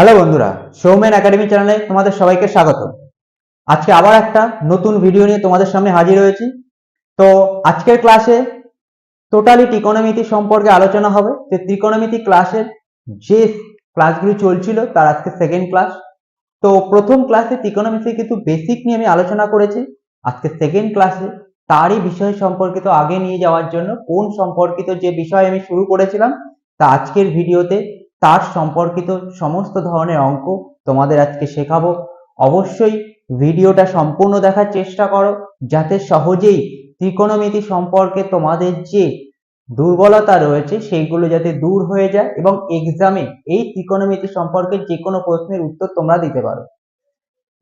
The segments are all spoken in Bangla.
হ্যালো বন্ধুরা সৌমেন একাডেমি চ্যানেলে তোমাদের সবাইকে স্বাগত। আজকে আবার একটা নতুন ভিডিও নিয়ে তোমাদের সামনে হাজির হয়েছি। তো আজকের ক্লাসে টোটালি ত্রিকোণমিতি সম্পর্কে আলোচনা হবে। যে ত্রিকোণমিতি ক্লাসের যে ক্লাসগুলি চলছিল, তার আজকে সেকেন্ড ক্লাস তো প্রথম ক্লাসে ত্রিকোণমিতি কিন্তু বেসিক নিয়ে আমি আলোচনা করেছি। আজকে সেকেন্ড ক্লাসে তারই বিষয় সম্পর্কিত আগে নিয়ে যাওয়ার জন্য কোন সম্পর্কিত যে বিষয় আমি শুরু করেছিলাম, তা আজকের ভিডিওতে তার সম্পর্কিত সমস্ত ধরনের অঙ্ক তোমাদের আজকে শেখাবো। অবশ্যই ভিডিওটা সম্পূর্ণ দেখার চেষ্টা করো, যাতে সহজেই ত্রিকোণমিতি সম্পর্কে তোমাদের যে দুর্বলতা রয়েছে, সেইগুলো যাতে দূর হয়ে যায় এবং এক্সামে এই ত্রিকোণমিতি সম্পর্কে যে কোনো প্রশ্নের উত্তর তোমরা দিতে পারো।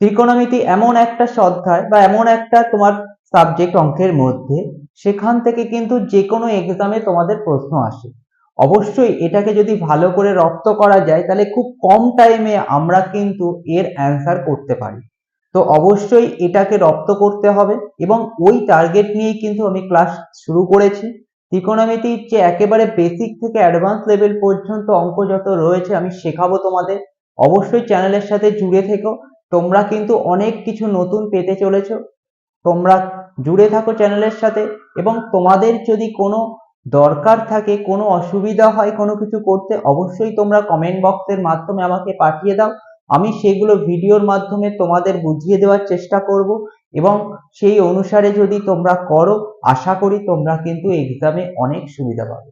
ত্রিকোণমিতি এমন একটা অধ্যায় বা এমন একটা তোমার সাবজেক্ট অঙ্কের মধ্যে, সেখান থেকে কিন্তু যে কোনো এক্সামে তোমাদের প্রশ্ন আসে। অবশ্যই এটাকে যদি ভালো করে রপ্ত করা যায়, তাহলে খুব কম টাইমে আমরা কিন্তু এর অ্যান্সার করতে পারি। তো অবশ্যই এটাকে রপ্ত করতে হবে এবং ওই টার্গেট নিয়েই কিন্তু আমি ক্লাস শুরু করেছি। ত্রিকোণমিতির যে একেবারে বেসিক থেকে অ্যাডভান্স লেভেল পর্যন্ত অঙ্ক যত রয়েছে আমি শেখাবো তোমাদের। অবশ্যই চ্যানেলের সাথে জুড়ে থেকো। তোমরা কিন্তু অনেক কিছু নতুন পেতে চলেছো। তোমরা জুড়ে থাকো চ্যানেলের সাথে এবং তোমাদের যদি কোনো দরকার থাকে, কোনো অসুবিধা হয়, কোনো কিছু করতে, অবশ্যই তোমরা কমেন্ট বক্সের মাধ্যমে আমাকে পাঠিয়ে দাও। আমি সেগুলো ভিডিওর মাধ্যমে তোমাদের বুঝিয়ে দেওয়ার চেষ্টা করব এবং সেই অনুসারে যদি তোমরা করো, আশা করি তোমরা কিন্তু এক্সামে অনেক সুবিধা পাবে।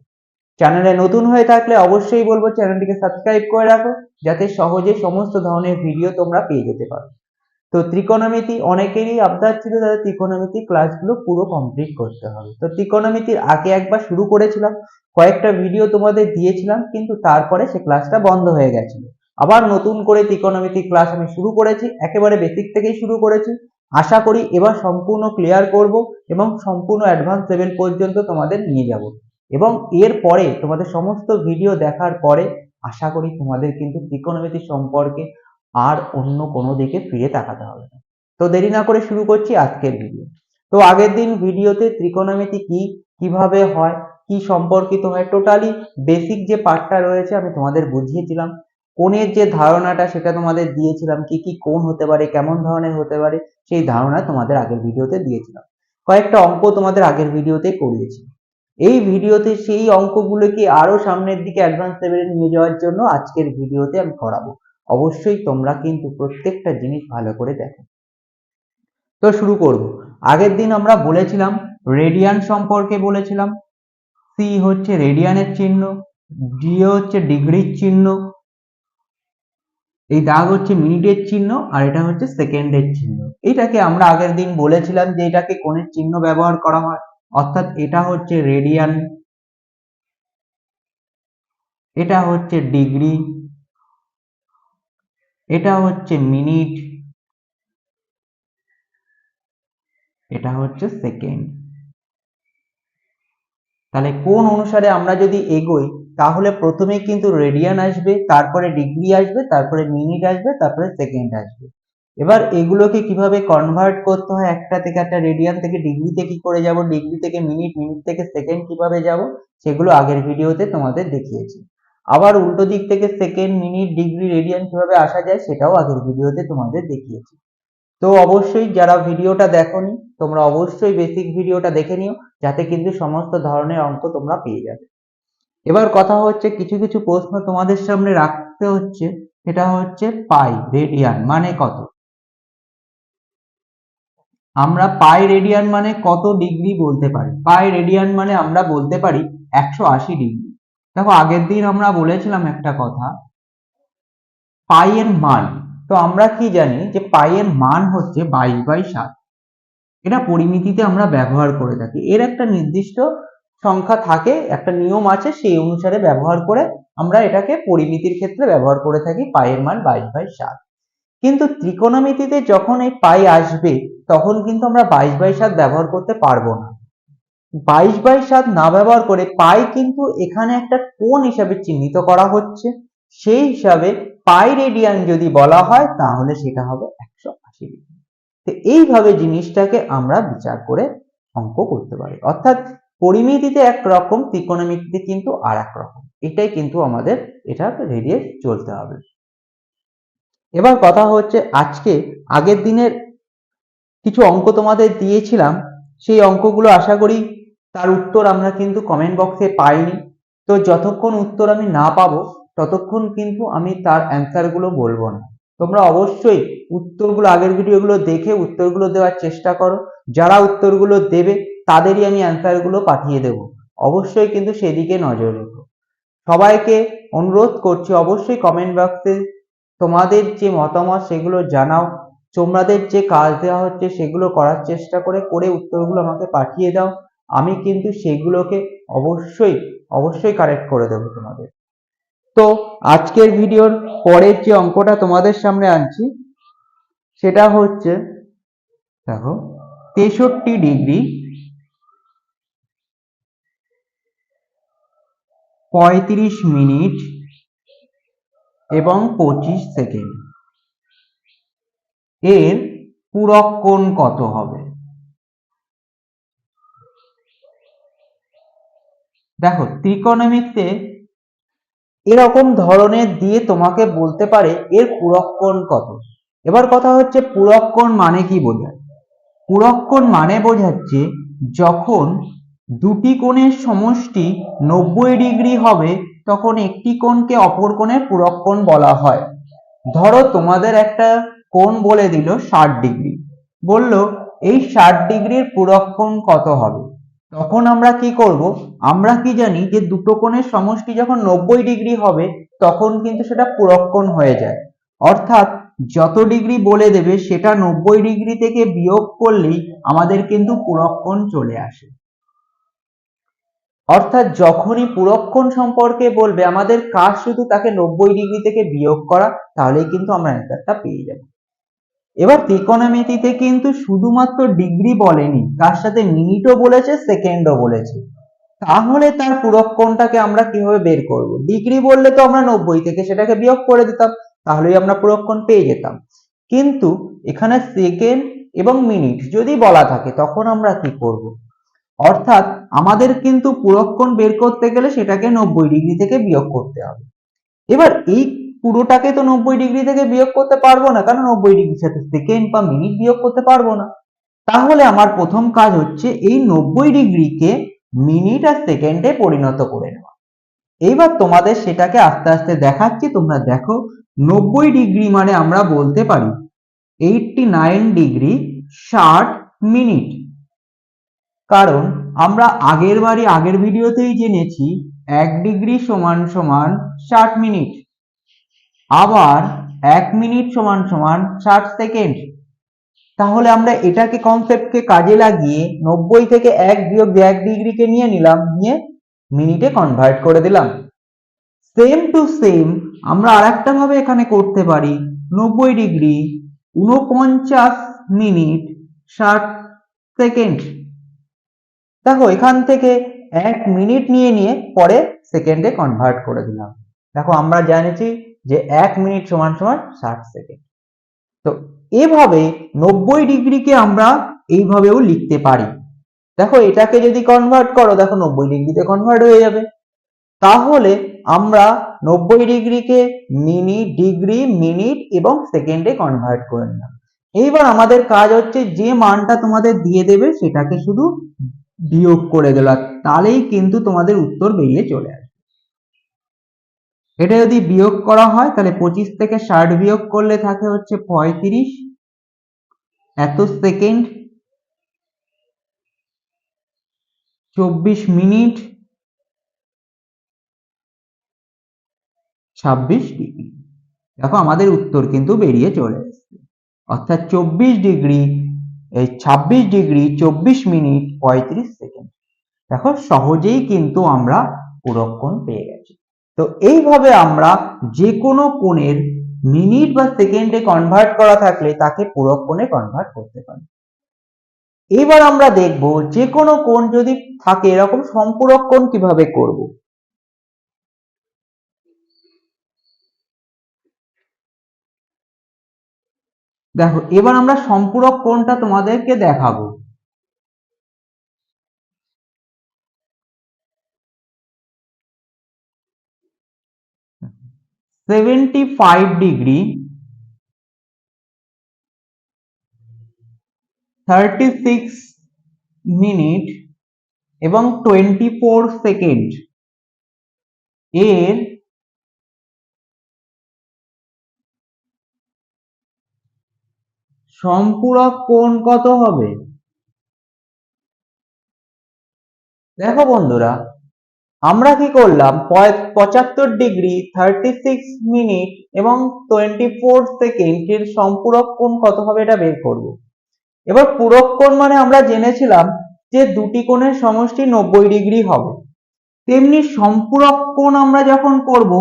চ্যানেলে নতুন হয়ে থাকলে অবশ্যই বলব চ্যানেলটিকে সাবস্ক্রাইব করে রাখো, যাতে সহজে সমস্ত ধরনের ভিডিও তোমরা পেয়ে যেতে পারো। তো ত্রিকোণমিতি অনেকেরই আবদার ছিল তাদের ত্রিকোণমিতি ক্লাসগুলো পুরো কমপ্লিট করতে হবে। তো ত্রিকোণমিতির আগে একবার শুরু করেছিলাম, কয়েকটা ভিডিও তোমাদের দিয়েছিলাম, কিন্তু তারপরে সে ক্লাসটা বন্ধ হয়ে গেছিল। আবার নতুন করে ত্রিকোণমিতি ক্লাস আমি শুরু করেছি, একেবারে বেসিক থেকেই শুরু করেছি। আশা করি এবার সম্পূর্ণ ক্লিয়ার করব এবং সম্পূর্ণ অ্যাডভান্স লেভেল পর্যন্ত তোমাদের নিয়ে যাব। এবং এর পরে তোমাদের সমস্ত ভিডিও দেখার পরে আশা করি তোমাদের কিন্তু ত্রিকোণমিতি সম্পর্কে আর অন্য কোনো দিকে ফিরে তাকাতে হবে না। তো দেরি না করে শুরু করছি আজকের ভিডিও তো আগের দিন ভিডিওতে ত্রিকোণমিতি কি, কীভাবে হয়, কি সম্পর্কিত হয় টোটালি বেসিক যে পার্টটা রয়েছে আমি তোমাদের বুঝিয়েছিলাম। কোণের যে ধারণাটা সেটা তোমাদের দিয়েছিলাম, কি কি কোণ হতে পারে, কেমন ধরনের হতে পারে, সেই ধারণা তোমাদের আগের ভিডিওতে দিয়েছিলাম। কয়েকটা অঙ্ক তোমাদের আগের ভিডিওতে করিয়েছি। এই ভিডিওতে সেই অঙ্কগুলোকে আরও সামনের দিকে অ্যাডভান্স লেভেলে নিয়ে যাওয়ার জন্য আজকের ভিডিওতে আমি করাবো। অবশ্যই তোমরা কিন্তু প্রত্যেকটা জিনিস ভালো করে দেখো। তো শুরু করব। আগের দিন আমরা বলেছিলাম রেডিয়ান সম্পর্কে বলেছিলাম। সি হচ্ছে রেডিয়ানের চিহ্ন ডি হচ্ছে ডিগ্রির চিহ্ন, এই দাগ হচ্ছে মিনিটের চিহ্ন, আর এটা হচ্ছে সেকেন্ডের চিহ্ন। এটাকে আমরা আগের দিন বলেছিলাম যে এটাকে কোণের চিহ্ন ব্যবহার করা হয়, অর্থাৎ এটা হচ্ছে রেডিয়ান এটা হচ্ছে ডিগ্রি এটা হচ্ছে মিনিট, এটা হচ্ছে সেকেন্ড। তাহলে কোন অনুসারে আমরা যদি এগোই, তাহলে প্রথমে কিন্তু রেডিয়ান আসবে, তারপরে ডিগ্রি আসবে, তারপরে মিনিট আসবে, তারপরে সেকেন্ড আসবে। এবার এগুলোকে কীভাবে কনভার্ট করতে হয়, একটা থেকে একটা রেডিয়ান থেকে ডিগ্রিতে কি করে যাব, ডিগ্রি থেকে মিনিট মিনিট থেকে সেকেন্ড কীভাবে যাব, সেগুলো আগের ভিডিওতে তোমাদের দেখিয়েছি। আবার উল্টো দিক থেকে সেকেন্ড মিনিট ডিগ্রি রেডিয়ান কীভাবে আসা যায় সেটাও আগের ভিডিওতে তোমাদের দেখিয়েছি। তো অবশ্যই যারা ভিডিওটা দেখোনি, তোমরা অবশ্যই বেসিক ভিডিওটা দেখে নিও, যাতে কিন্তু সমস্ত ধরনের অঙ্ক তোমরা পেয়ে যাবে। এবার কথা হচ্ছে কিছু কিছু প্রশ্ন তোমাদের সামনে রাখতে হচ্ছে, সেটা হচ্ছে পাই রেডিয়ান মানে কত? আমরা পাই রেডিয়ান মানে কত ডিগ্রি বলতে পারি? পাই রেডিয়ান মানে আমরা বলতে পারি একশো আশি ডিগ্রি দেখো, আগের দিন আমরা বলেছিলাম একটা কথা, পাই এর মান। তো আমরা কি জানি যে পাই এর মান হচ্ছে বাইশ বাই সাত। এটা পরিমিতিতে আমরা ব্যবহার করে থাকি। এর একটা নির্দিষ্ট সংখ্যা থাকে, একটা নিয়ম আছে, সেই অনুসারে ব্যবহার করে আমরা এটাকে পরিমিতির ক্ষেত্রে ব্যবহার করে থাকি পায়ের মান বাইশ বাই সাত। কিন্তু ত্রিকোণমিতিতে যখন এই পাই আসবে, তখন কিন্তু আমরা বাইশ বাই সাত ব্যবহার করতে পারব না। বাইশ বাই সাত না ব্যবহার করে পাই কিন্তু এখানে একটা কোণ হিসাবে চিহ্নিত করা হচ্ছে। সেই হিসাবে পাই রেডিয়ান যদি বলা হয়, তাহলে সেটা হবে একশো আশি তো এইভাবে জিনিসটাকে আমরা বিচার করে অঙ্ক করতে পারি। অর্থাৎ পরিমিতিতে এক রকম ত্রিকোণমিতিতে কিন্তু আর এক রকম এটাই কিন্তু আমাদের এটা রেডিয়ে চলতে হবে। এবার কথা হচ্ছে, আজকে আগের দিনের কিছু অঙ্ক তোমাদের দিয়েছিলাম সেই অঙ্কগুলো আশা করি তার উত্তর আমরা কিন্তু কমেন্ট বক্সে পাইনি। তো যতক্ষণ উত্তর আমি না পাবো, ততক্ষণ কিন্তু আমি তার অ্যান্সারগুলো বলব না। তোমরা অবশ্যই উত্তরগুলো আগের ভিডিওগুলো দেখে উত্তরগুলো দেওয়ার চেষ্টা করো। যারা উত্তরগুলো দেবে, তাদেরই আমি অ্যান্সারগুলো পাঠিয়ে দেব। অবশ্যই কিন্তু সেদিকে নজর রেখো। সবাইকে অনুরোধ করছি, অবশ্যই কমেন্ট বক্সে তোমাদের যে মতামত, সেগুলো জানাও। তোমাদের যে কাজ দেওয়া হচ্ছে সেগুলো করার চেষ্টা করে করে উত্তরগুলো আমাকে পাঠিয়ে দাও। আমি কিন্তু সেগুলোকে অবশ্যই অবশ্যই কারেক্ট করে দেবো তোমাদের। তো আজকের ভিডিওর পরের যে অঙ্কটা তোমাদের সামনে আনছি, সেটা হচ্ছে, দেখো, তেষট্টি ডিগ্রি পঁয়ত্রিশ মিনিট এবং পঁচিশ সেকেন্ড। এর পূরক কোণ কত হবে? দেখো, ত্রিকোণমিতিতে এরকম ধরনের দিয়ে তোমাকে বলতে পারে এর পূরক কোণ কত। এবার কথা হচ্ছে পূরক কোণ মানে কি বোঝায়? পূরক কোণ মানে বোঝাচ্ছে যখন দুটি কোণের সমষ্টি নব্বই ডিগ্রি হবে, তখন একটি কোণকে অপর কোণের পূরক কোণ বলা হয়। ধরো তোমাদের একটা কোণ বলে দিল ষাট ডিগ্রি। বলল, এই ষাট ডিগ্রির পূরক কোণ কত হবে? তখন আমরা কি করব? আমরা কি জানি যে দুটো কোণের সমষ্টি যখন নব্বই ডিগ্রি হবে, তখন কিন্তু সেটা পূরক কোণ হয়ে যায়। অর্থাৎ যত ডিগ্রি বলে দেবে, সেটা নব্বই ডিগ্রি থেকে বিয়োগ করলেই আমাদের কিন্তু পূরক কোণ চলে আসে। অর্থাৎ যখনই পুরক্ষণ সম্পর্কে বলবে, আমাদের কাজ শুধু তাকে নব্বই ডিগ্রি থেকে বিয়োগ করা, তাহলেই কিন্তু আমরা অ্যান্সারটা পেয়ে যাব। এবার ত্রিকোণমিতিতে কিন্তু শুধুমাত্র ডিগ্রি বলেনি, তার সাথে মিনিটও বলেছে সেকেন্ডও বলেছে। তাহলে তার পুরক্ষণটাকে আমরা কীভাবে বের করব? ডিগ্রি বললে তো আমরা নব্বই থেকে সেটাকে বিয়োগ করে দিতাম, তাহলেই আমরা পুরক্ষণ পেয়ে যেতাম। কিন্তু এখানে সেকেন্ড এবং মিনিট যদি বলা থাকে, তখন আমরা কি করব? অর্থাৎ আমাদের কিন্তু পুরক্ষণ বের করতে গেলে সেটাকে নব্বই ডিগ্রি থেকে বিয়োগ করতে হবে। এবার এই পুরোটাকে তো নব্বই ডিগ্রি থেকে বিয়োগ করতে পারব না। কারণ নব্বই ডিগ্রির সাথে সেকেন্ড বা মিনিট বিয়োগ করতে পারব না। তাহলে আমার প্রথম কাজ হচ্ছে এই নব্বই ডিগ্রিকে মিনিট আর সেকেন্ডে পরিণত করে নেওয়া। এইবার তোমাদের সেটাকে আস্তে আস্তে দেখাচ্ছি। তোমরা দেখো, নব্বই ডিগ্রি মানে আমরা বলতে পারি এইটটি নাইন ডিগ্রি ষাট মিনিট কারণ আমরা আগের বারই আগের ভিডিওতেই জেনেছি, এক ডিগ্রি সমান সমান ষাট মিনিট আবার এক মিনিট সমান সমান ষাট সেকেন্ড। তাহলে আমরা এটাকে কনসেপ্টকে কাজে লাগিয়ে নব্বই থেকে এক বিয়োগ এক ডিগ্রিকে নিয়ে নিলাম, নিয়ে মিনিটে কনভার্ট করে দিলাম। সেম টু সেম আমরা আর একটা ভাবে এখানে করতে পারি, নব্বই ডিগ্রি উনপঞ্চাশ মিনিট ষাট সেকেন্ড। দেখো, এখান থেকে এক মিনিট নিয়ে নিয়ে পরে সেকেন্ডে কনভার্ট করে দিলাম। দেখো, আমরা জানিছি যে এক মিনিট সমান সমান ষাট সেকেন্ড। তো এভাবে নব্বই ডিগ্রিকে আমরা এইভাবেও লিখতে পারি। দেখো, এটাকে যদি কনভার্ট করো, দেখো নব্বই ডিগ্রিতে কনভার্ট হয়ে যাবে। তাহলে আমরা নব্বই ডিগ্রিকে মিনিট ডিগ্রি, মিনিট এবং সেকেন্ডে কনভার্ট করে নিলাম। এইবার আমাদের কাজ হচ্ছে যে মানটা তোমাদের দিয়ে দেবে, সেটাকে শুধু বিয়োগ করে দিল তাহলেই কিন্তু তোমাদের উত্তর বেরিয়ে চলে আসবে। এটা যদি বিয়োগ করা হয়, তাহলে পঁচিশ থেকে ষাট বিয়োগ করলে থাকে হচ্ছে পঁয়ত্রিশ। এত সেকেন্ড। চব্বিশ মিনিট। ছাব্বিশ ডিগ্রি। দেখো আমাদের উত্তর কিন্তু বেরিয়ে চলে এসছে। অর্থাৎ চব্বিশ ডিগ্রি, এই ছাব্বিশ ডিগ্রি, চব্বিশ মিনিট, পঁয়ত্রিশ সেকেন্ড। দেখো সহজেই কিন্তু আমরা পুরক্ষণ পেয়ে গেছি। তো এইভাবে আমরা যে কোনো কোণের মিনিট বা সেকেন্ডে কনভার্ট করা থাকলে তাকে পুরক্ষণে কনভার্ট করতে পারি। এবার আমরা দেখব যে কোনো কোণ যদি থাকে এরকম সম্পূরক কোণ কীভাবে করব। দেখো, এবার আমরা সম্পূরক কোণটা তোমাদেরকে দেখাবো। 75 degree 36 মিনিট এবং 24 সেকেন্ড এর সম্পূরক কোণ কত হবে? দেখো বন্ধুরা আমরা কি করলাম? পঁচাত্তর ডিগ্রি থার্টি সিক্স মিনিট এবং টোয়েন্টি ফোর সেকেন্ড এর সম্পূরক কোণ কত হবে এটা বের করব। এবার পূরক কোণ মানে আমরা জেনেছিলাম যে দুটি কোণের সমষ্টি নব্বই ডিগ্রি হবে। তেমনি সম্পূরক কোণ আমরা যখন করব,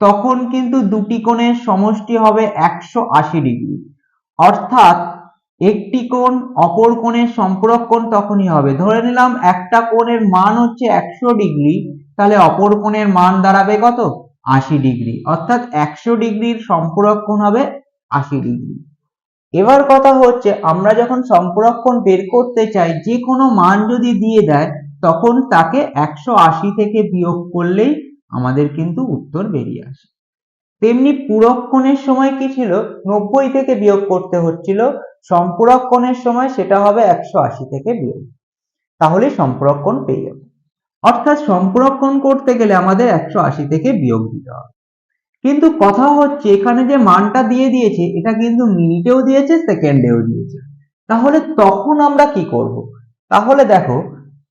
তখন কিন্তু দুটি কোণের সমষ্টি হবে একশো আশি ডিগ্রি। অর্থাৎ একটি কোণ, অপর কোণের সম্পূরক কোণ তখনই হবে। ধরে নিলাম একটা কোণের মান হচ্ছে একশো ডিগ্রি, তাহলে অপর কোণের মান দাঁড়াবে কত? আশি ডিগ্রি। অর্থাৎ একশো ডিগ্রির সম্পূরক কোণ হবে আশি ডিগ্রি। এবার কথা হচ্ছে, আমরা যখন সম্পূরক কোণ বের করতে চাই, যে কোনো মান যদি দিয়ে দেয়, তখন তাকে একশো আশি থেকে বিয়োগ করলেই আমাদের কিন্তু উত্তর বেরিয়ে আসে। তেমনি পূরক কোণের সময় কি ছিল? নব্বই থেকে বিয়োগ করতে হচ্ছিল। সম্পূরক কোণের সময় সেটা হবে একশো আশি থেকে বিয়োগ। তাহলে সম্পূরক কোণ পেয়ে যাবে। অর্থাৎ সম্পূরক কোণ করতে গেলে আমাদের একশো আশি থেকে বিয়োগ দিতে হবে। কিন্তু কথা হচ্ছে, এখানে যে মানটা দিয়ে দিয়েছে, এটা কিন্তু মিনিটেও দিয়েছে, সেকেন্ডেও দিয়েছে। তাহলে তখন আমরা কি করব? তাহলে দেখো,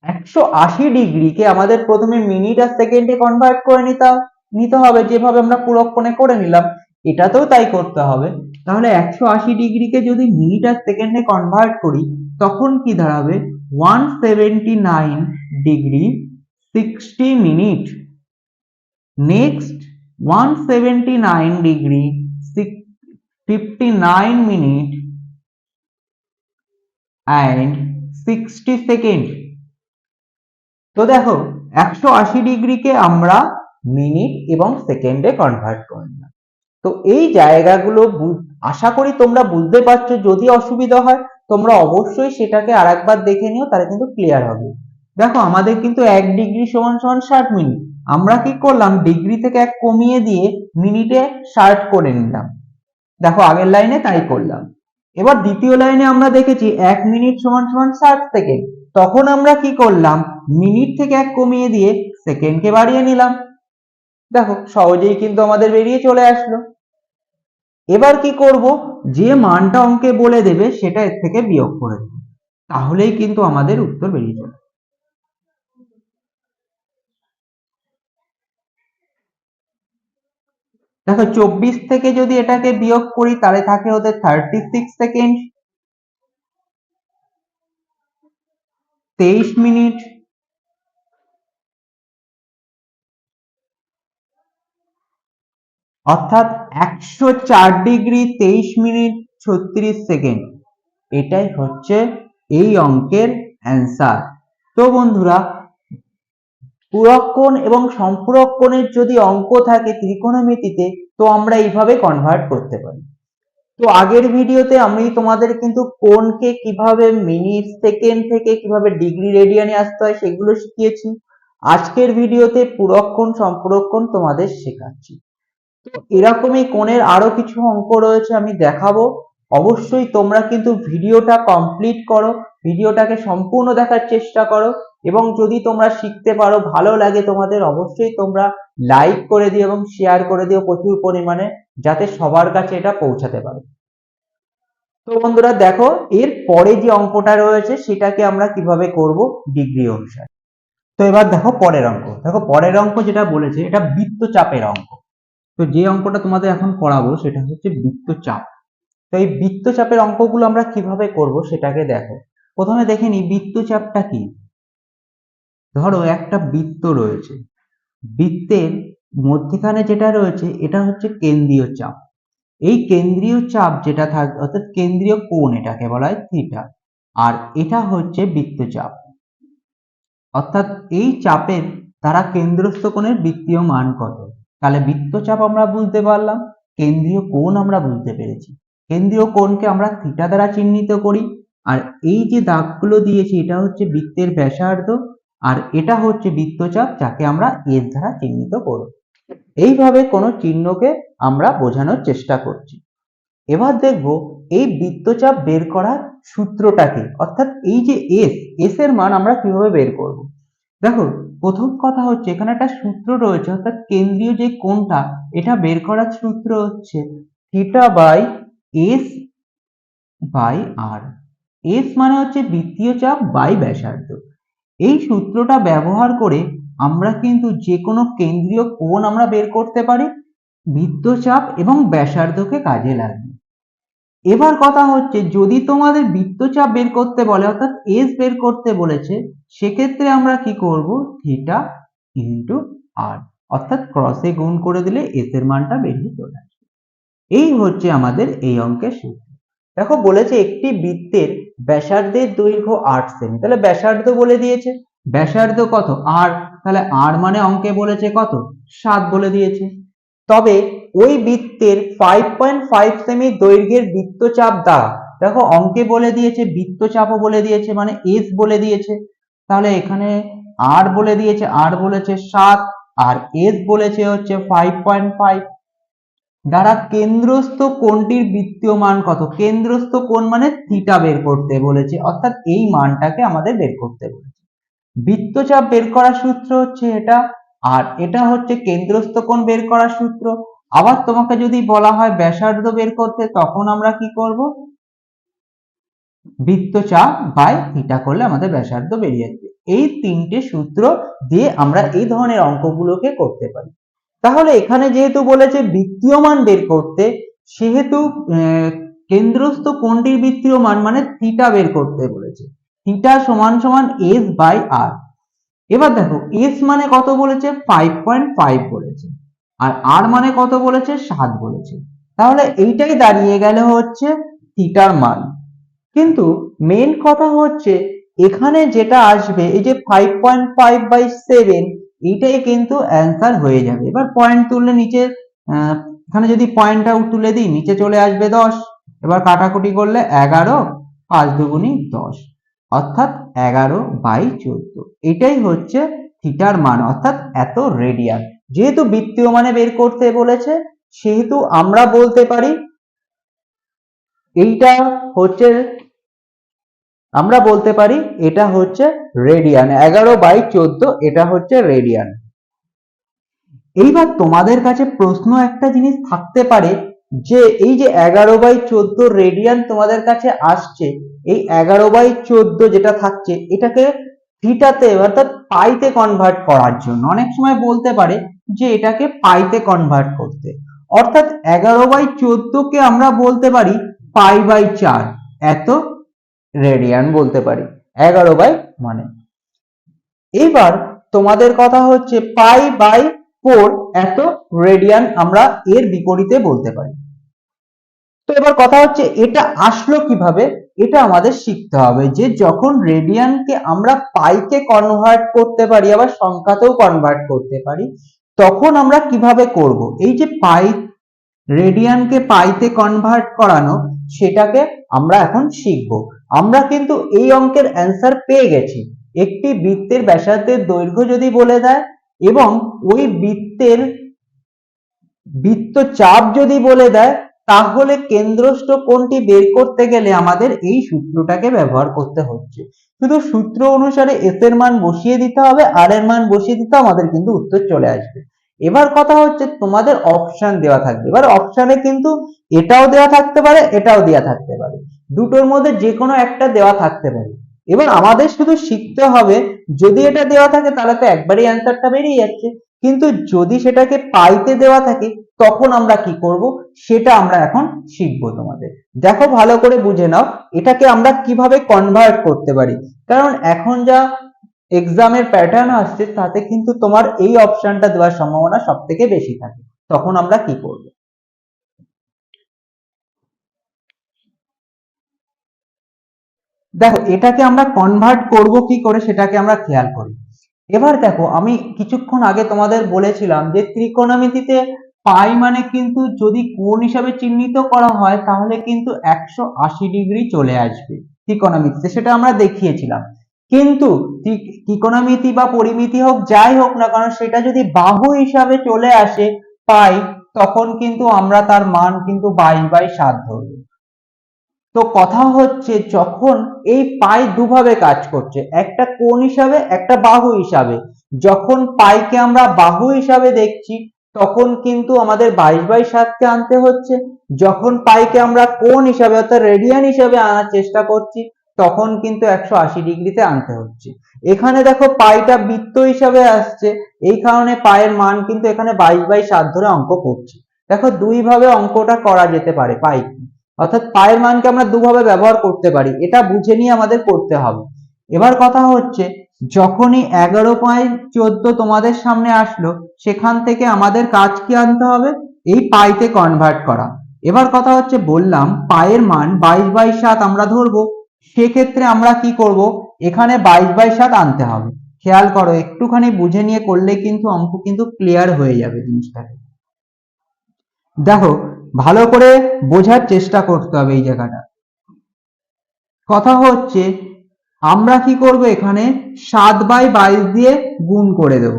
একশো আশি ডিগ্রিকে আমাদের প্রথমে মিনিট আর সেকেন্ডে কনভার্ট করে নিতে নিতে হবে, যেভাবে আমরা পূরক কোণে করে নিলাম, এটাতেও তাই করতে হবে। তাহলে একশো আশি ডিগ্রিকে যদি মিনিট আর সেকেন্ডে কনভার্ট করি, তখন কি দাঁড়াবে? One seventy nine degree sixty minute next one seventy nine degree fifty nine minute and sixty second তো দেখো, একশো আশি ডিগ্রিকে আমরা মিনিট এবং সেকেন্ডে কনভার্ট করি না তো এই জায়গাগুলো আশা করি তোমরা বুঝতে পারছ, যদি অসুবিধা হয়, তোমরা অবশ্যই সেটাকে আরেকবার দেখে নিও, তাহলে কিন্তু ক্লিয়ার হবে। দেখো, আমাদের কিন্তু এক ডিগ্রি সমান সমান ষাট মিনিট। আমরা কি করলাম ডিগ্রি থেকে এক কমিয়ে দিয়ে মিনিটে ষাট করে নিলাম। দেখো, আগের লাইনে তাই করলাম। এবার দ্বিতীয় লাইনে আমরা দেখেছি এক মিনিট সমান সমান ষাট সেকেন্ড তখন আমরা কি করলাম, মিনিট থেকে এক কমিয়ে দিয়ে সেকেন্ডকে বাড়িয়ে নিলাম। দেখো, সহজেই কিন্তু আমাদের বেরিয়ে চলে আসলো। এবার কি করব? যে মানটা অঙ্কে বলে দেবে, সেটা এর থেকে বিয়োগ করে দেবে। তাহলেই কিন্তু আমাদের উত্তর বেরিয়ে যাবে। দেখো, চব্বিশ থেকে যদি এটাকে বিয়োগ করি, তাহলে থাকে ওদের থার্টি সিক্স সেকেন্ড তেইশ মিনিট অর্থাৎ একশো চার ডিগ্রি তেইশ মিনিট ছত্রিশ সেকেন্ড। এটাই হচ্ছে এই অঙ্কের অ্যান্সার। তো বন্ধুরা পূরক কোণ এবং সম্পূরক যদি অঙ্ক থাকে ত্রিকোণমিতিতে, তো আমরা এইভাবে কনভার্ট করতে পারি। তো আগের ভিডিওতে আমি তোমাদের কিন্তু কোণকে কীভাবে মিনিট, সেকেন্ড থেকে কীভাবে ডিগ্রি রেডিয়ানে আসতে হয় সেগুলো শিখিয়েছি। আজকের ভিডিওতে পূরক কোণ তোমাদের শেখাচ্ছি। তো এরকমই কোণের আরও কিছু অঙ্ক রয়েছে আমি দেখাবো। অবশ্যই তোমরা কিন্তু ভিডিওটা কমপ্লিট করো, ভিডিওটাকে সম্পূর্ণ দেখার চেষ্টা করো এবং যদি তোমরা শিখতে পারো, ভালো লাগে তোমাদের, অবশ্যই তোমরা লাইক করে দিও এবং শেয়ার করে দিও প্রচুর পরিমাণে, যাতে সবার কাছে এটা পৌঁছাতে পারে। তো বন্ধুরা দেখো, এর পরে যে অঙ্কটা রয়েছে, সেটাকে আমরা কীভাবে করব ডিগ্রি অনুসারে। তো এবার দেখো পরের অঙ্ক, দেখো পরের অঙ্ক যেটা বলেছে, এটা বৃত্তচাপের অঙ্ক। তো যে অঙ্কটা তোমাদের এখন করাবো সেটা হচ্ছে বৃত্তচাপ। তো এই বৃত্তচাপের অঙ্কগুলো আমরা কীভাবে করব সেটাকে দেখো। প্রথমে দেখে নি বৃত্তচাপটা কি। ধরো একটা বৃত্ত রয়েছে। বৃত্তের মধ্যখানে যেটা রয়েছে এটা হচ্ছে কেন্দ্রীয় চাপ। এই কেন্দ্রীয় চাপ যেটা থাকবে অর্থাৎ কেন্দ্রীয় কোণ এটাকে বলা হয় থিটা। আর এটা হচ্ছে বৃত্তচাপ। অর্থাৎ এই চাপের দ্বারা কেন্দ্রস্থ কোণের বৃত্তীয় মান কত? তাহলে বৃত্তচাপ আমরা বুঝতে পারলাম, কেন্দ্রীয় কোণ আমরা বুঝতে পেরেছি। কেন্দ্রীয় কোণকে আমরা থিটা দ্বারা চিহ্নিত করি, আর এই যে দাগগুলো দিয়েছি, এটা হচ্ছে বৃত্তের ব্যাসার্ধ, আর এটা হচ্ছে বৃত্তচাপ যাকে আমরা এর দ্বারা চিহ্নিত করব। এইভাবে কোনো চিহ্নকে আমরা বোঝানোর চেষ্টা করছি। এবার দেখব এই বৃত্তচাপ বের করার সূত্রটাকে অর্থাৎ এই যে এস এস এর মান আমরা কীভাবে বের করব? দেখো, প্রথম কথা হচ্ছে, এখানে একটা সূত্র রয়েছে, অর্থাৎ কেন্দ্রীয় যে কোণটা, এটা বের করার সূত্র হচ্ছে theta by S by R S মানে হচ্ছে বৃত্তীয় চাপ বাই ব্যাসার্ধ। এই সূত্রটা ব্যবহার করে আমরা কিন্তু যে কোনো কেন্দ্রীয় কোণ আমরা বের করতে পারি, বৃত্তচাপ এবং ব্যাসার্ধকে কাজে লাগিয়ে। এবার কথা হচ্ছে, যদি তোমাদের বৃত্তচাপ বের করতে বলে, অর্থাৎ এস বের করতে বলেছে, সেক্ষেত্রে আমরা কি করব? থিটা ইন্টু আর অর্থাৎ ক্রসে গুণ করে দিলে এস এর মানটা বেরিয়ে চলে আসবে। এই হচ্ছে আমাদের এই অঙ্কের সূত্র। দেখো, বলেছে একটি বৃত্তের ব্যাসার্ধের দৈর্ঘ্য আট সেমি। তাহলে ব্যাসার্ধ বলে দিয়েছে। ব্যাসার্ধ কত? আর তাহলে আর মানে অঙ্কে বলেছে কত? সাত বলে দিয়েছে। তবে ওই বৃত্তের ফাইভ পয়েন্ট ফাইভ সেমি দৈর্ঘ্যের বৃত্তচাপ দ্বারা, দেখো অঙ্কে বলে দিয়েছে, বৃত্তচাপও বলে দিয়েছে মানে এস বলে দিয়েছে, তাহলে এখানে আর বলে দিয়েছে আর বলেছে সাত, আর এস বলেছে হচ্ছে ফাইভ পয়েন্ট ফাইভ দ্বারা কেন্দ্রস্থ কোণটির বৃত্তীয় মান কত? কেন্দ্রস্থ কোণ মানে থিটা বের করতে বলেছে, অর্থাৎ এই মানটাকে আমাদের বের করতে বলেছে। বৃত্তচাপ বের করার সূত্র হচ্ছে এটা, আর এটা হচ্ছে কেন্দ্রস্থ কোণ বের করার সূত্র। আবার তোমাকে যদি বলা হয় ব্যাসার্ধ বের করতে, তখন আমরা কি করব? বৃত্তচাপ বাই থিটা করলে আমাদের ব্যাসার্ধ বেরিয়ে আসবে। এই তিনটে সূত্র দিয়ে আমরা এই ধরনের অঙ্কগুলোকে করতে পারি। তাহলে এখানে যেহেতু বলেছে বৃত্তীয় মান বের করতে, সেহেতু কেন্দ্রস্থ কোণটির বৃত্তীয় মান মানে থিটা বের করতে বলেছে। থিটা সমান সমান এস বাই আর এবার দেখো এস মানে কত বলেছে? ফাইভ পয়েন্ট ফাইভ বলেছে। আর আর মানে কত বলেছে? সাত বলেছে। তাহলে এইটাই দাঁড়িয়ে গেলে হচ্ছে থিটার মান। কিন্তু মেন কথা হচ্ছে এখানে যেটা আসবে, এই যে five point five by seven এইটাই কিন্তু অ্যান্সার হয়ে যাবে। এবার পয়েন্ট তুললে নিচে এখানে যদি পয়েন্টটা তুলে দিই, নিচে চলে আসবে দশ। এবার কাটাকুটি করলে এগারো, পাঁচ দুগুণি দশ। অর্থাৎ এগারো বাই চোদ্দ। এটাই হচ্ছে থিটার মান। অর্থাৎ এত রেডিয়ান যেহেতু বৃত্তীয় মানে বের করতে বলেছে, সেহেতু আমরা বলতে পারি, এইটা হচ্ছে, আমরা বলতে পারি এটা হচ্ছে রেডিয়ান, এগারো বাই চোদ্দ এটা হচ্ছে রেডিয়ান। এইবার তোমাদের কাছে প্রশ্ন একটা জিনিস থাকতে পারে, যে এই যে এগারো বাই চোদ্দ রেডিয়ান তোমাদের কাছে আসছে, এই এগারো বাই চোদ্দ যেটা থাকছে, এটাকে থিটাতে অর্থাৎ পাইতে কনভার্ট করার জন্য। অনেক সময় বলতে পারে যে এটাকে পাইতে কনভার্ট করতে। অর্থাৎ এগারো বাই চোদ্দকে আমরা বলতে পারি পাই বাই চার। এত রেডিয়ান বলতে পারি। এগারো বাই মানে। এবার তোমাদের কথা হচ্ছে পাই বাই ফোর এত রেডিয়ান আমরা এর বিপরীতে বলতে পারি। তো এবার কথা হচ্ছে এটা আসলো কীভাবে? এটা আমাদের শিখতে হবে যে যখন রেডিয়ানকে আমরা পাইকে কনভার্ট করতে পারি, আবার সংখ্যাতেও কনভার্ট করতে পারি তখন আমরা কীভাবে করব? এই যে পাই রেডিয়ানকে পাইতে কনভার্ট করানো, সেটাকে আমরা এখন শিখব। আমরা কিন্তু এই অঙ্কের অ্যান্সার পেয়ে গেছি। একটি বৃত্তের ব্যাসার্ধের দৈর্ঘ্য যদি বলে দেয়, এবং ওই বৃত্তের বৃত্ত চাপ যদি বলে দেয় তাহলে কেন্দ্রস্থ কোণটি বের করতে গেলে আমাদের এই সূত্রটাকে ব্যবহার করতে হচ্ছে। শুধু সূত্র অনুসারে এস এর মান বসিয়ে দিতে হবে আর এর মান বসিয়ে দিতে আমাদের কিন্তু উত্তর চলে আসবে। এবার কথা হচ্ছে তোমাদের অপশন দেওয়া থাকবে। এবার অপশনে কিন্তু এটাও দেওয়া থাকতে পারে, এটাও দেওয়া থাকতে পারে। দুটোর মধ্যে যে কোনো একটা দেওয়া থাকতে পারে। এবার আমাদের শুধু শিখতে হবে, যদি এটা দেওয়া থাকে তাহলে তো একবারই অ্যান্সারটা বেরিয়ে যাচ্ছে। কিন্তু যদি সেটাকে পাইতে দেওয়া থাকে, তখন আমরা কি করব? সেটা আমরা এখন শিখব তোমাদের। দেখো, ভালো করে বুঝে নাও, এটাকে আমরা কীভাবে কনভার্ট করতে পারি? কারণ এখন যা এক্সামের প্যাটার্ন আসছে, তাতে কিন্তু তোমার এই অপশনটা দেওয়ার সম্ভাবনা সব থেকে বেশি থাকে। তখন আমরা কি করব? দেখো, এটাকে আমরা কনভার্ট করব কি করে? সেটাকে আমরা খেয়াল করি। এবার দেখো, আমি কিছুক্ষণ আগে তোমাদের বলেছিলাম যে ত্রিকোণমিতিতে পাই মানে কিন্তু যদি কোণ হিসাবে চিহ্নিত করা হয়, তাহলে কিন্তু একশো আশি ডিগ্রি চলে আসবে ত্রিকোণমিতিতে। সেটা আমরা দেখিয়েছিলাম। কিন্তু ত্রিকোণমিতি বা পরিমিতি হোক, যাই হোক না কারণ সেটা যদি বাহু হিসাবে চলে আসে পাই, তখন কিন্তু আমরা তার মান কিন্তু বাইশ বাই সাত ধরবো। তো কথা হচ্ছে যখন এই পাই দুভাবে কাজ করছে, একটা কোণ হিসাবে, একটা বাহু হিসাবে। যখন পাইকে আমরা বাহু হিসাবে দেখছি, তখন কিন্তু আমাদের বাইশ বাই সাতকে আনতে হচ্ছে। যখন পাইকে আমরা কোণ হিসাবে, অর্থাৎ রেডিয়ান হিসাবে আনার চেষ্টা করছি, তখন কিন্তু একশো আশি ডিগ্রিতে আনতে হচ্ছে। এখানে দেখো পাইটা বৃত্ত হিসাবে আসছে, এই কারণে পায়ের মান কিন্তু এখানে বাইশ বাই সাত ধরে অঙ্ক করছি। দেখো দুই ভাবে অঙ্কটা করা যেতে পারে পাই অর্থাৎ পায়ের মানকে আমরা দুভাবে ব্যবহার করতে পারি, এটা বুঝে নিয়ে আমাদের করতে হবে। এবার কথা হচ্ছে, যখনই এগারো পয়েন্ট চোদ্দ তোমাদের সামনে আসলো, সেখান থেকে আমাদের কাজ কি আনতে হবে? এই পাইতে কনভার্ট করা। এবার কথা হচ্ছে, বললাম পায়ের মান বাইশ বাই সাত আমরা ধরবো, সেক্ষেত্রে আমরা কি করব? এখানে বাইশ বাই সাত আনতে হবে। খেয়াল করো, একটুখানি বুঝে নিয়ে করলে কিন্তু অঙ্ক কিন্তু ক্লিয়ার হয়ে যাবে জিনিসটাকে। দেখো, ভালো করে বোঝার চেষ্টা করতে হবে এই জায়গাটা। কথা হচ্ছে, আমরা কি করব এখানে? সাত বাই বাইশ দিয়ে গুণ করে দেব।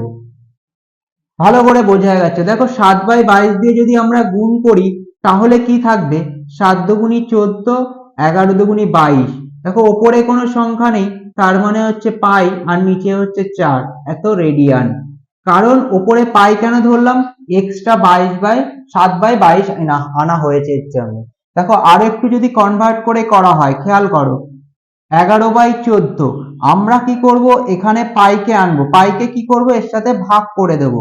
ভালো করে বোঝা গেছে দেখো, সাত বাই বাইশ দিয়ে যদি আমরা গুণ করি, তাহলে কি থাকবে? সাত দুগুণি চোদ্দ, এগারো দুগুণি বাইশ। দেখো, ওপরে কোনো সংখ্যা নেই, তার মানে হচ্ছে পাই, আর নিচে হচ্ছে চার। এত রেডিয়ান কারণ ওপরে পাই কেন ধরলাম? এক্সট্রা বাইশ বাই সাত বাই বাইশ আনা হয়েছে এর জন্য। দেখো আর একটু যদি কনভার্ট করে করা হয়, খেয়াল করো, এগারো বাই চোদ্দ। আমরা কি করব? এখানে পাইকে আনব। পাইকে কি করব? এর সাথে ভাগ করে দেব।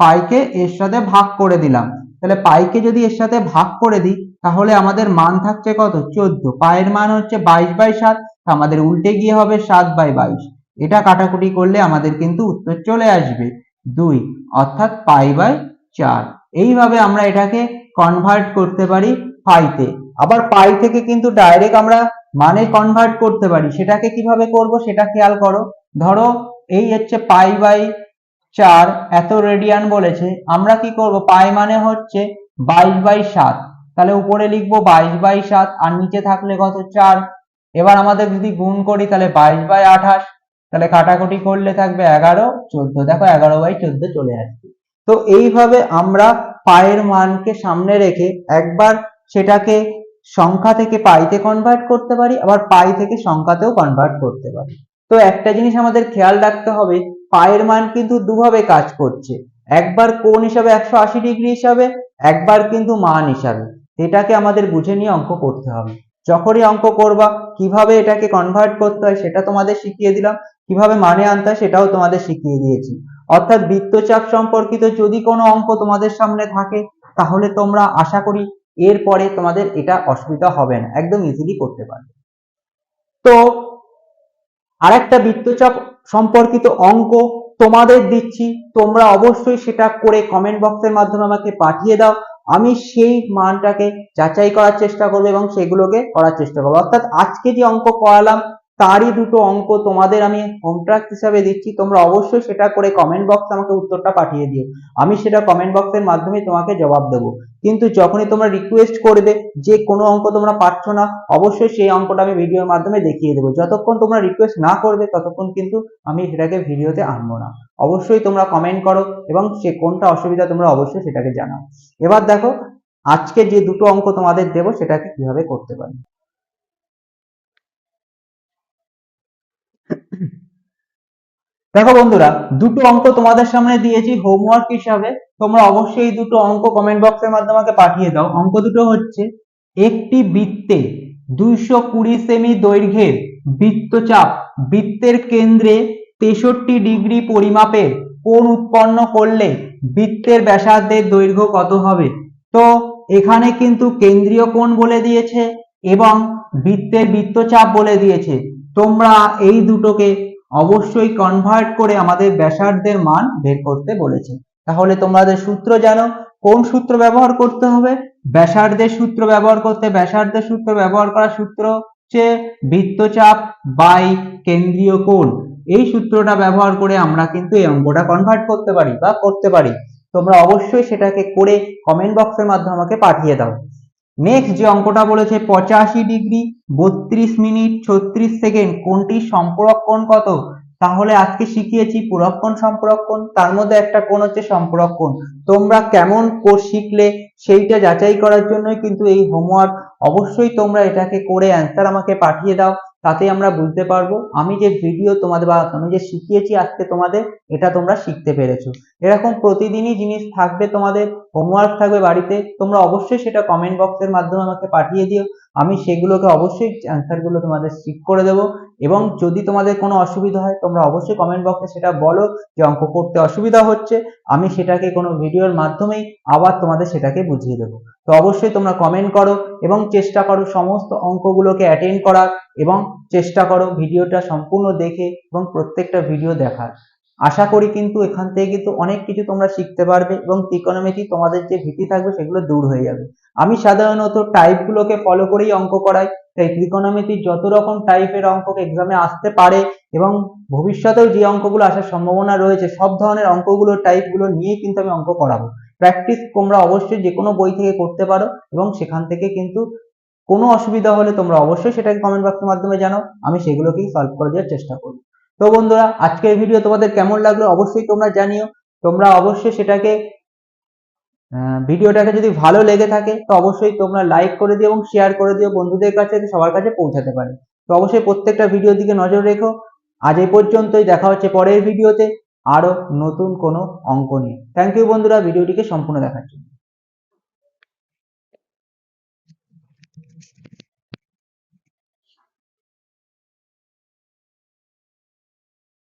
পাইকে এর সাথে ভাগ করে দিলাম। তাহলে পাইকে যদি এর সাথে ভাগ করে দিই, তাহলে আমাদের মান থাকছে কত? চোদ্দ। পায়ের মান হচ্ছে বাইশ বাই সাত আমাদের উল্টে গিয়ে হবে সাত বাই বাইশ। এটা কাটাকুটি করলে আমাদের কিন্তু উত্তর চলে আসবে। দুই। অর্থাৎ পাই বাই চার। এইভাবে আমরা এটাকে কনভার্ট করতে পারি পাইতে আবার পাই থেকে কিন্তু ডাইরেক্ট আমরা মানে কনভার্ট করতে পারি। সেটাকে কীভাবে করব সেটা খেয়াল করো। ধরো, এই হচ্ছে পাই বাই চার, এত রেডিয়ান বলেছে। আমরা কি করব? পাই মানে হচ্ছে বাইশ বাই সাত। তাহলে উপরে লিখব বাইশ বাই সাত, আর নিচে থাকলে কত? চার। এবার আমাদের যদি গুণ করি, তাহলে বাইশ বাই আঠাশ। তাহলে কাটাকুটি করলে থাকবে এগারো, চোদ্দ। দেখো এগারো বাই চোদ্দ চলে আসবে তো এইভাবে আমরা পায়ের মানকে সামনে রেখে একবার সেটাকে সংখ্যা থেকে পাইতে কনভার্ট করতে পারি, আবার পাই থেকে সংখ্যাতেও কনভার্ট করতে পারি। তো একটা জিনিস আমাদের খেয়াল রাখতে হবে, পায়ের মান কিন্তু দুভাবে কাজ করছে। একবার কোণ হিসাবে একশো আশি ডিগ্রি হিসাবে, একবার কিন্তু মান হিসাবে। এটাকে আমাদের বুঝে নিয়ে অঙ্ক করতে হবে। যখনই অঙ্ক করবা, কীভাবে এটাকে কনভার্ট করতে হয় সেটা তোমাদের শিখিয়ে দিলাম, কীভাবে মানে আনতে হয় সেটাও তোমাদের শিখিয়ে দিয়েছি। অর্থাৎ বৃত্তচাপ সম্পর্কিত যদি কোনো অঙ্ক তোমাদের সামনে থাকে, তাহলে তোমরা আশা করি এরপরে তোমাদের এটা অসুবিধা হবে না, একদম ইজিলি করতে পারবে। তো আরেকটা বৃত্তচাপ সম্পর্কিত অঙ্ক তোমাদের দিচ্ছি, তোমরা অবশ্যই সেটা করে কমেন্ট বক্সের মাধ্যমে আমাকে পাঠিয়ে দাও, আমি সেই মানটাকে যাচাই করার চেষ্টা করব এবং সেগুলোকে করার চেষ্টা করব। অর্থাৎ আজকে যে অঙ্ক করালাম তারই দুটো অঙ্ক তোমাদের আমি হোমট্রাক হিসাবে দিচ্ছি, তোমরা অবশ্যই সেটা করে কমেন্ট বক্সে আমাকে উত্তরটা পাঠিয়ে দিও। আমি সেটা কমেন্ট বক্সের মাধ্যমে তোমাকে জবাব দেবো। কিন্তু যখনই তোমরা রিকোয়েস্ট করবে, যে কোনো অঙ্ক তোমরা পারছ না, অবশ্যই সেই অঙ্কটা আমি ভিডিওর মাধ্যমে দেখিয়ে দেবো। যতক্ষণ তোমরা রিকোয়েস্ট না করবে, ততক্ষণ কিন্তু আমি সেটাকে ভিডিওতে আনব না। অবশ্যই তোমরা কমেন্ট করো এবং সে কোনটা অসুবিধা তোমরা অবশ্যই সেটাকে জানাও। এবার দেখো, আজকে যে দুটো অঙ্ক তোমাদের দেবো, সেটাকে কীভাবে করতে পারি? দেখো বন্ধুরা, দুটো অঙ্ক তোমাদের সামনে দিয়েছি হোমওয়ার্ক হিসাবে। তোমরা অবশ্যই দুটো অঙ্ক কমেন্ট বক্সের মাধ্যমে আমাকে পাঠিয়ে দাও। অঙ্ক দুটো হচ্ছে, একটি বৃত্তে দুইশো কুড়ি সেমি দৈর্ঘ্যের বৃত্তচাপ, বৃত্তের কেন্দ্রে তেষট্টি ডিগ্রি পরিমাপের কোণ উৎপন্ন করলে বৃত্তের ব্যাসার্ধের দৈর্ঘ্য কত হবে? তো, এখানে কিন্তু কেন্দ্রীয় কোণ বলে দিয়েছে এবং বৃত্তের বৃত্তচাপ বলে দিয়েছে। তোমরা এই দুটোকে অবশ্যই কনভার্ট করে আমাদের ব্যাসার্ধের মান বের করতে বলেছে। তাহলে তোমাদের সূত্র জানো, কোন সূত্র ব্যবহার করতে হবে? ব্যাসার্ধের সূত্র ব্যবহার করতে, ব্যাসার্ধের সূত্র ব্যবহার করার সূত্র হচ্ছে বৃত্তচাপ বাই কেন্দ্রীয় কোণ। এই সূত্রটা ব্যবহার করে আমরা কিন্তু এই অঙ্কটা কনভার্ট করতে পারি বা করতে পারি। তোমরা অবশ্যই সেটাকে করে কমেন্ট বক্সের মাধ্যমে আমাকে পাঠিয়ে দাও। নেক্সট যে অঙ্কটা বলেছে পঁচাশি ডিগ্রি, বত্রিশ মিনিট, ছত্রিশ সেকেন্ড কোনটির সম্পরক্ষণ কত? তাহলে আজকে শিখিয়েছি পুরক্ষণ সম্পরক্ষণ তার মধ্যে একটা কোণ হচ্ছে সম্পরক্ষণ তোমরা কেমন কোর্স শিখলে সেইটা যাচাই করার জন্যই কিন্তু এই হোমওয়ার্ক অবশ্যই তোমরা এটাকে করে অ্যান্সার আমাকে পাঠিয়ে দাও। তাতে আমরা বুঝতে পারব, আমি যে ভিডিও তোমাদের বা আমি যে শিখিয়েছি আজকে তোমাদের, এটা তোমরা শিখতে পেরেছ। এরকম প্রতিদিনই জিনিস থাকবে তোমাদের হোমওয়ার্ক থাকবে বাড়িতে, তোমরা অবশ্যই সেটা কমেন্ট বক্সের মাধ্যমে আমাকে পাঠিয়ে দিও। আমি সেগুলোকে অবশ্যই অ্যান্সারগুলো তোমাদের শিখ করে দেবো। এবং যদি তোমাদের কোনো অসুবিধা হয়, তোমরা অবশ্যই কমেন্ট বক্সে সেটা বলো যে অঙ্ক করতে অসুবিধা হচ্ছে। আমি সেটাকে কোনো ভিডিওর মাধ্যমেই আবার তোমাদের সেটাকে বুঝিয়ে দেবো। তো অবশ্যই তোমরা কমেন্ট করো এবং চেষ্টা করো সমস্ত অঙ্কগুলোকে অ্যাটেন্ড করার এবং চেষ্টা করো ভিডিওটা সম্পূর্ণ দেখে এবং প্রত্যেকটা ভিডিও দেখার। আশা করি কিন্তু এখান থেকে কিন্তু অনেক কিছু তোমরা শিখতে পারবে এবং ত্রিকোণমিতি তোমাদের যে ভীতি থাকবে সেগুলো দূর হয়ে যাবে। আমি সাধারণত টাইপগুলোকে ফলো করেই অঙ্ক করাই। তাই ত্রিকোণমিতির যত রকম টাইপের অঙ্ক এক্সামে আসতে পারে এবং ভবিষ্যতেও যে অঙ্কগুলো আসার সম্ভাবনা রয়েছে, সব ধরনের অঙ্কগুলো টাইপগুলো নিয়ে কিন্তু আমি অঙ্ক করাবো। প্র্যাকটিস তোমরা অবশ্যই যে কোনো বই থেকে করতে পারো এবং সেখান থেকে কিন্তু কোনো অসুবিধা হলে তোমরা অবশ্যই সেটাকে কমেন্ট বক্সের মাধ্যমে জানো আমি সেগুলোকেই সলভ করে দেওয়ার চেষ্টা করব। তো বন্ধুরা, আজকের ভিডিও তোমাদের কেমন লাগল অবশ্যই তোমরা জানিও। তোমরা অবশ্যই সেটাকে ভিডিওটাকে যদি ভালো লেগে থাকে, তো অবশ্যই তোমরা লাইক করে দিও এবং শেয়ার করে দিও বন্ধুদের কাছে সবার কাছে পৌঁছাতে পারে। তো অবশ্যই প্রত্যেকটা ভিডিও দিকে নজর রেখো। আজ এই পর্যন্তই, দেখা হচ্ছে পরের ভিডিওতে আরও নতুন কোনো অঙ্ক নিয়ে। থ্যাংক ইউ বন্ধুরা, ভিডিওটিকে সম্পূর্ণ দেখার জন্য।